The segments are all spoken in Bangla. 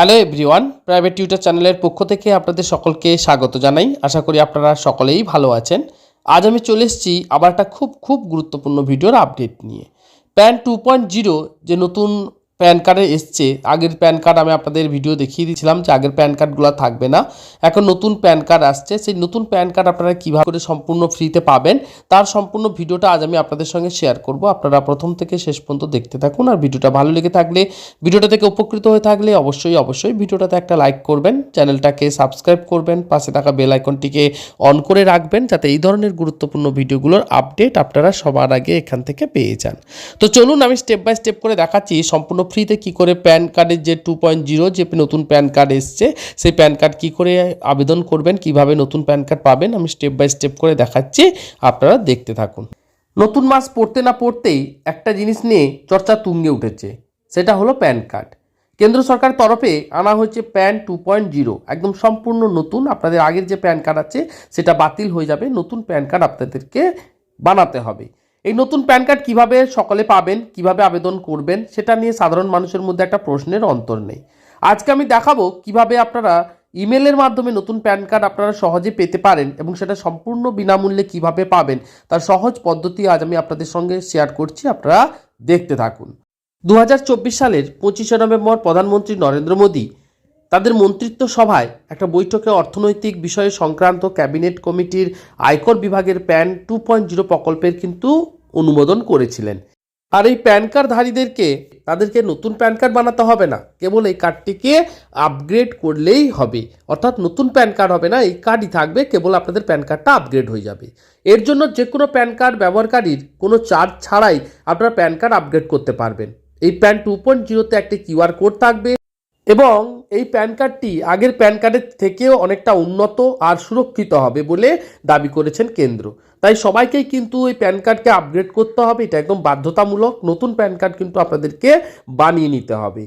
হ্যালো এভরিওয়ান, প্রাইভেট টিউটার চ্যানেলের পক্ষ থেকে আপনাদের সকলকে স্বাগত জানাই। আশা করি আপনারা সকলেই ভালো আছেন। আজ আমি চলে এসেছি আবার একটা খুব খুব গুরুত্বপূর্ণ ভিডিওর আপডেট নিয়ে। প্যান টু পয়েন্ট জিরো যে নতুন প্যান কার্ডে এসছে। আগের প্যান কার্ড আমি আপনাদের ভিডিও দেখিয়ে দিয়েছিলাম যে আগের প্যান কার্ডগুলো থাকবে না। এখন নতুন প্যান কার্ড আসছে। সেই নতুন প্যান কার্ড আপনারা কীভাবে করে সম্পূর্ণ ফ্রিতে পাবেন, তার সম্পূর্ণ ভিডিওটা আজ আমি আপনাদের সঙ্গে শেয়ার করব। আপনারা প্রথম থেকে শেষ পর্যন্ত দেখতে থাকুন আর ভিডিওটা ভালো লেগে থাকলে, ভিডিওটা থেকে উপকৃত হয়ে থাকলে অবশ্যই অবশ্যই ভিডিওটাতে একটা লাইক করবেন, চ্যানেলটাকে সাবস্ক্রাইব করবেন, পাশে থাকা বেল আইকনটিকে অন করে রাখবেন যাতে এই ধরনের গুরুত্বপূর্ণ ভিডিওগুলোর আপডেট আপনারা সবার আগে এখান থেকে পেয়ে যান। তো চলুন আমি স্টেপ বাই স্টেপ করে দেখাচ্ছি সম্পূর্ণ ফ্রিতে কি করে প্যান কার্ডের যে টু পয়েন্ট জিরো যে নতুন প্যান কার্ড এসছে, সেই প্যান কার্ড কি করে আবেদন করবেন, কীভাবে নতুন প্যান কার্ড পাবেন, আমি স্টেপ বাই স্টেপ করে দেখাচ্ছি, আপনারা দেখতে থাকুন। নতুন মাস পড়তে না পড়তেই একটা জিনিস নিয়ে চর্চা তুঙ্গে উঠেছে, সেটা হলো প্যান কার্ড কেন্দ্র সরকারের তরফে আনা হয়েছে প্যান টু পয়েন্ট জিরো একদম সম্পূর্ণ নতুন, আপনাদের আগের যে প্যান কার্ড আছে, সেটা বাতিল হয়ে যাবে, নতুন প্যান কার্ড আপনাদেরকে বানাতে হবে। এই নতুন প্যান কার্ড কীভাবে সকলে পাবেন, কীভাবে আবেদন করবেন, সেটা নিয়ে সাধারণ মানুষের মধ্যে একটা প্রশ্নের অন্তর নেই। আজকে আমি দেখাবো কীভাবে আপনারা ইমেলের মাধ্যমে নতুন প্যান কার্ড আপনারা সহজে পেতে পারেন এবং সেটা সম্পূর্ণ বিনামূল্যে কীভাবে পাবেন, তার সহজ পদ্ধতি আজ আমি আপনাদের সঙ্গে শেয়ার করছি, আপনারা দেখতে থাকুন। দু হাজার চব্বিশ সালের পঁচিশে নভেম্বর প্রধানমন্ত্রী নরেন্দ্র মোদী তাদের মন্ত্রিত্ব সভায় একটা বৈঠকে অর্থনৈতিক বিষয়ে সংক্রান্ত ক্যাবিনেট কমিটির আয়কর বিভাগের প্যান টু পয়েন্ট জিরো প্রকল্পের কিন্তু অনুমোদন করেছিলেন। আর এই প্যান কার্ডধারীদেরকে তাদেরকে নতুন প্যান কার্ড বানাতে হবে না। কেবল এই কার্ডটিকে আপগ্রেড করলেই হবে। অর্থাৎ নতুন প্যান কার্ড হবে না, এই কার্ডই থাকবে, কেবল আপনাদের প্যান কার্ডটা আপগ্রেড হয়ে যাবে। এর জন্য যে কোনো প্যান কার্ড ব্যবহারকারীর কোনো চার্জ ছাড়াই আপনারা প্যান কার্ড আপগ্রেড করতে পারবেন। এই প্যান টু পয়েন্ট জিরোতে একটি কিউআর কোড থাকবে। এবং এই প্যান কার্ডটি আগের প্যান কার্ডের থেকেও অনেকটা উন্নত আর সুরক্ষিত হবে বলে দাবি করেছেন কেন্দ্র। তাই সবাইকেই কিন্তু এই প্যান কার্ডকে আপগ্রেড করতে হবে। এটা একদম বাধ্যতামূলক। নতুন প্যান কার্ড কিন্তু আপনাদেরকে বানিয়ে নিতে হবে।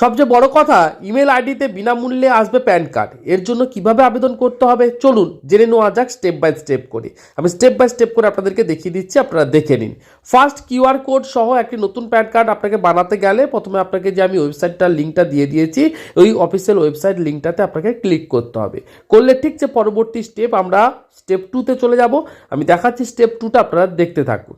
সবচেয়ে বড় কথা ইমেল আইডিতে বিনামূল্যে আসবে প্যান কার্ড এর জন্য কীভাবে আবেদন করতে হবে? চলুন, জেনে নেওয়া যাক স্টেপ বাই স্টেপ করে। আমি স্টেপ বাই স্টেপ করে আপনাদেরকে দেখিয়ে দিচ্ছি, আপনারা দেখে নিন। ফার্স্ট কিউআর কোড সহ একটি নতুন প্যান কার্ড আপনাকে বানাতে গেলে প্রথমে আপনাকে যে আমি ওয়েবসাইটটার লিঙ্কটা দিয়ে দিয়েছি, ওই অফিসিয়াল ওয়েবসাইট লিঙ্কটাতে আপনাকে ক্লিক করতে হবে। করলে ঠিক যে পরবর্তী স্টেপ আমরা স্টেপ টুতে চলে যাব। আমি দেখাচ্ছি স্টেপ টুটা আপনারা দেখতে থাকুন।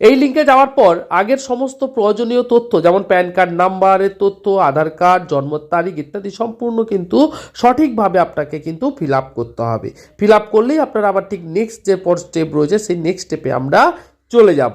এই লিঙ্কে যাওয়ার পর আগের সমস্ত প্রয়োজনীয় তথ্য, যেমন প্যান কার্ড নাম্বারের তথ্য, আধার কার্ড জন্ম তারিখ ইত্যাদি সম্পূর্ণ কিন্তু সঠিকভাবে আপনাকে কিন্তু ফিল আপ করতে হবে। ফিল আপ করলেই আপনার আবার ঠিক নেক্সট যে পর স্টেপ রয়েছে, সেই নেক্সট স্টেপে আমরা চলে যাব।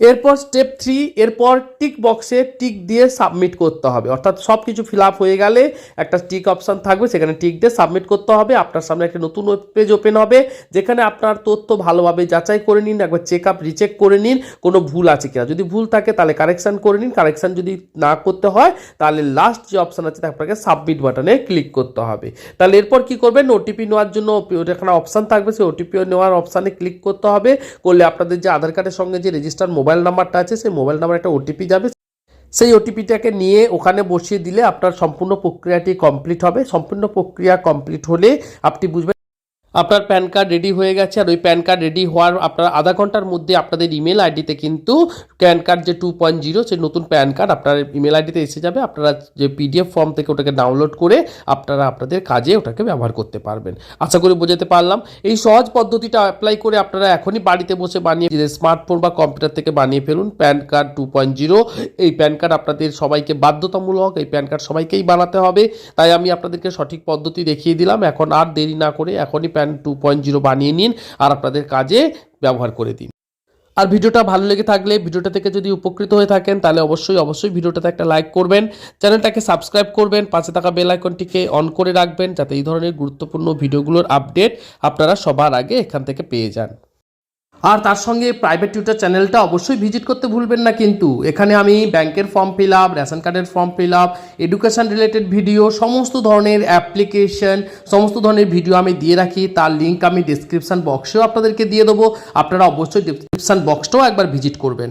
এরপর স্টেপ থ্রি এরপর টিক বক্সে টিক দিয়ে সাবমিট করতে হবে। অর্থাৎ সব কিছু ফিল আপ হয়ে গেলে একটা টিক অপশান থাকবে, সেখানে টিক দিয়ে সাবমিট করতে হবে। আপনার সামনে একটা নতুন ওয়েব পেজ ওপেন হবে, যেখানে আপনার তথ্য ভালোভাবে যাচাই করে নিন, একবার চেক আপ রিচেক করে নিন, কোনো ভুল আছে কিনা। যদি ভুল থাকে, তাহলে কারেকশান করে নিন। কারেকশান যদি না করতে হয়, তাহলে লাস্ট যে অপশান আছে আপনাকে সাবমিট বাটনে ক্লিক করতে হবে। তাহলে এরপর কি করবেন? ওটিপি নেওয়ার জন্য এখানে অপশান থাকবে। সেই ওটিপি নেওয়ার অপশানে ক্লিক করতে হবে। করলে আপনাদের যে আধার কার্ডের সঙ্গে যে রেজিস্টার মোবাইল নাম্বারটা আছে, সেই মোবাইল নাম্বার একটা ওটিপি যাবে। সেই ওটিপিটাকে নিয়ে ওখানে বসিয়ে দিলে আপনার সম্পূর্ণ প্রক্রিয়াটি কমপ্লিট হবে। সম্পূর্ণ প্রক্রিয়া কমপ্লিট হলে আপনি বুঝবেন আপনার প্যান কার্ড রেডি হয়ে গেছে আর ওই প্যান কার্ড রেডি হওয়ার আপনার আধা ঘণ্টার মধ্যে আপনাদের ইমেল আইডিতে কিন্তু প্যান কার্ড যে টু পয়েন্ট জিরো সেই নতুন প্যান কার্ড আপনার ইমেল আইডিতে এসে যাবে। আপনারা যে পিডিএফ ফর্ম থেকে ওটাকে ডাউনলোড করে আপনারা আপনাদের কাজে ওটাকে ব্যবহার করতে পারবেন। আশা করি বোঝাতে পারলাম। এই সহজ পদ্ধতিটা অ্যাপ্লাই করে আপনারা এখনই বাড়িতে বসে বানিয়ে স্মার্টফোন বা কম্পিউটার থেকে বানিয়ে ফেলুন। PAN card two point zero এই প্যান কার্ড আপনাদের সবাইকে বাধ্যতামূলক, এই প্যান কার্ড সবাইকেই বানাতে হবে। তাই আমি আপনাদেরকে সঠিক পদ্ধতি দেখিয়ে দিলাম। এখন আর দেরি না করে এখনই প্যান টু পয়েন্ট জিরো বানিয়ে নিন আর আপনাদের কাজে ব্যবহার করে দিন। আর ভিডিওটা ভালো লেগে থাকলে ভিডিওটা থেকে যদি উপকৃত হয়ে থাকেন, তাহলে অবশ্যই অবশ্যই ভিডিওটাতে একটা লাইক করবেন। চ্যানেলটাকে সাবস্ক্রাইব করবেন। পাশে থাকা বেল আইকনটিকে অন করে রাখবেন, যাতে এই ধরনের গুরুত্বপূর্ণ ভিডিওগুলোর আপডেট আপনারা সবার আগে এখান থেকে পেয়ে যান। আর তার সঙ্গে প্রাইভেট টিউটার চ্যানেলটা অবশ্যই ভিজিট করতে ভুলবেন না কিন্তু। এখানে আমি ব্যাংকের ফর্ম ফিল আপ রেশন কার্ডের form fill up education related video সমস্ত ধরনের অ্যাপ্লিকেশন সমস্ত ধরনের ভিডিও আমি দিয়ে রাখি। তার লিঙ্ক আমি ডিসক্রিপশান বক্সেও আপনাদেরকে দিয়ে দেবো। আপনারা অবশ্যই ডিসক্রিপশান বক্সটাও একবার ভিজিট করবেন।